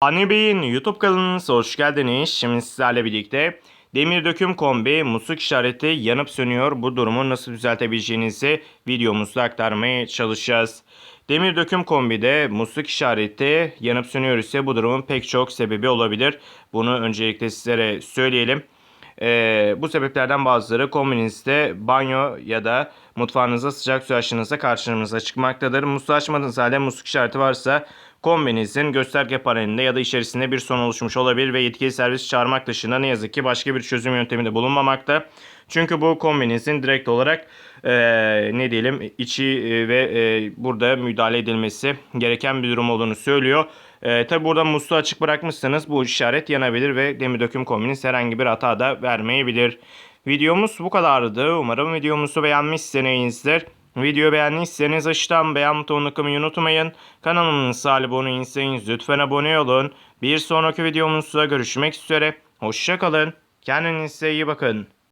Hani Bey'in YouTube kanalınıza hoş geldiniz. Şimdi sizlerle birlikte demir döküm kombi musluk işareti yanıp sönüyor. Bu durumu nasıl düzeltebileceğinizi videomuzda aktarmaya çalışacağız. Demir döküm kombide musluk işareti yanıp sönüyor ise bu durumun pek çok sebebi olabilir. Bunu öncelikle sizlere söyleyelim. Ee, bu sebeplerden bazıları kombinizde banyo ya da mutfağınızda sıcak su açtığınızda karşınıza çıkmaktadır. Musluğu açmadığınız halde musluk işareti varsa kombinizin gösterge panelinde ya da içerisinde bir son oluşmuş olabilir ve yetkili servis çağırmak dışında ne yazık ki başka bir çözüm yöntemi de bulunmamakta. Çünkü bu kombinizin direkt olarak eee, ne diyelim içi e, ve e, burada müdahale edilmesi gereken bir durum olduğunu söylüyor. E, tabi burada musluğu açık bırakmışsanız bu işaret yanabilir ve demir döküm kombiniz herhangi bir hata da vermeyebilir. Videomuz bu kadardı. Umarım videomuzu beğenmişsinizdir. Videoyu beğendiyseniz aşağıdan beğen butonuna tıklamayı unutmayın. Kanalımıza abone değilseniz lütfen abone olun. Bir sonraki videomuzda görüşmek üzere. Hoşçakalın. Kendinize iyi bakın.